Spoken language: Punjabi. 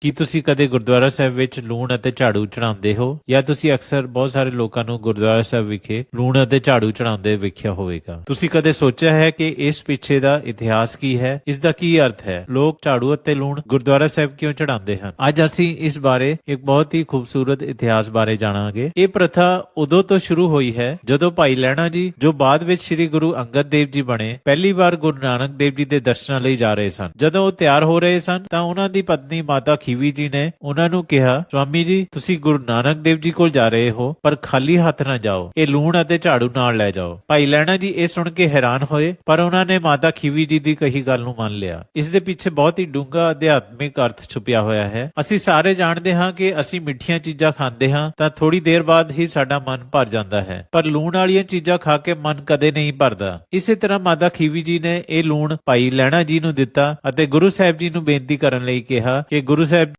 ਕੀ ਤੁਸੀਂ ਕਦੇ ਗੁਰਦੁਆਰਾ ਸਾਹਿਬ ਵਿੱਚ ਲੂਣ ਅਤੇ ਝਾੜੂ ਚੜਾਉਂਦੇ ਹੋ? ਜਾਂ ਤੁਸੀਂ ਅਕਸਰ ਬਹੁਤ ਸਾਰੇ ਲੋਕਾਂ ਨੂੰ ਗੁਰਦੁਆਰਾ ਸਾਹਿਬ ਵਿਖੇ ਲੂਣ ਅਤੇ ਝਾੜੂ ਚੜਾਉਂਦੇ ਵੇਖਿਆ ਹੋਵੇਗਾ। ਤੁਸੀਂ ਕਦੇ ਸੋਚਿਆ ਹੈ ਕਿ ਇਸ ਪਿੱਛੇ ਦਾ ਇਤਿਹਾਸ ਕੀ ਹੈ? ਇਸ ਦਾ ਕੀ ਅਰਥ ਹੈ? ਲੋਕ ਝਾੜੂ ਅਤੇ ਲੂਣ ਗੁਰਦੁਆਰਾ ਸਾਹਿਬ ਕਿਉਂ ਚੜਾਉਂਦੇ ਹਨ? ਅੱਜ ਅਸੀਂ ਇਸ ਬਾਰੇ ਇੱਕ ਬਹੁਤ ਹੀ ਖੂਬਸੂਰਤ ਇਤਿਹਾਸ ਬਾਰੇ ਜਾਣਾਂਗੇ। ਇਹ ਪ੍ਰਥਾ ਉਦੋਂ ਤੋਂ ਸ਼ੁਰੂ ਹੋਈ ਹੈ ਜਦੋਂ ਭਾਈ ਲਹਿਣਾ ਜੀ, ਜੋ ਬਾਅਦ ਵਿੱਚ ਸ੍ਰੀ ਗੁਰੂ ਅੰਗਦ ਦੇਵ ਜੀ ਬਣੇ, ਪਹਿਲੀ ਵਾਰ ਗੁਰੂ ਨਾਨਕ ਦੇਵ ਜੀ ਦੇ ਦਰਸ਼ਨਾਂ ਲਈ ਜਾ ਰਹੇ ਸਨ। ਜਦੋਂ ਉਹ ਤਿਆਰ ਹੋ ਰਹੇ ਸਨ, ਤਾਂ ਉਹਨਾਂ ਦੀ ਪਤਨੀ ਮਾਤਾ ਖੀਵੀ ਜੀ ਨੇ ਉਹਨਾਂ ਨੂੰ ਕਿਹਾ, ਸਵਾਮੀ ਜੀ, ਤੁਸੀਂ ਗੁਰੂ ਨਾਨਕ ਦੇਵ ਜੀ ਕੋਲ ਜਾ ਰਹੇ ਹੋ, ਪਰ ਖਾਲੀ ਹੱਥ ਨਾ ਜਾਓ। ਇਹ ਲੂਣ ਅਤੇ ਝਾੜੂ ਨਾਲ ਲੈ ਜਾਓ। ਭਾਈ ਲਹਿਣਾ ਜੀ ਇਹ ਸੁਣ ਕੇ ਹੈਰਾਨ ਹੋਏ, ਪਰ ਉਹਨਾਂ ਨੇ ਮਾਤਾ ਖੀਵੀ ਜੀ ਦੀ ਕਹੀ ਗੱਲ ਨੂੰ ਮੰਨ ਲਿਆ। ਇਸ ਦੇ ਪਿੱਛੇ ਬਹੁਤ ਹੀ ਡੂੰਘਾ ਅਧਿਆਤਮਿਕ ਅਰਥ ਛੁਪਿਆ ਹੋਇਆ ਹੈ। ਅਸੀਂ ਸਾਰੇ ਜਾਣਦੇ ਹਾਂ ਕਿ ਅਸੀਂ ਮਿੱਠੀਆਂ ਚੀਜ਼ਾਂ ਖਾਂਦੇ ਹਾਂ, ਤਾਂ ਥੋੜੀ ਦੇਰ ਬਾਅਦ ਹੀ ਸਾਡਾ ਮਨ ਭਰ ਜਾਂਦਾ ਹੈ। ਪਰ ਲੂਣ ਵਾਲੀਆਂ ਚੀਜ਼ਾਂ ਖਾ ਕੇ ਮਨ ਕਦੇ ਨਹੀਂ ਭਰਦਾ। ਇਸੇ ਤਰ੍ਹਾਂ ਮਾਤਾ ਖੀਵੀ ਜੀ ਨੇ ਇਹ ਲੂਣ ਭਾਈ ਲੈਣਾ ਜੀ ਨੂੰ ਦਿੱਤਾ ਅਤੇ ਗੁਰੂ ਸਾਹਿਬ ਜੀ ਨੂੰ ਬੇਨਤੀ ਕਰਨ ਲਈ ਕਿਹਾ ਕਿ ਗੁਰੂ ਸਾਹਿਬ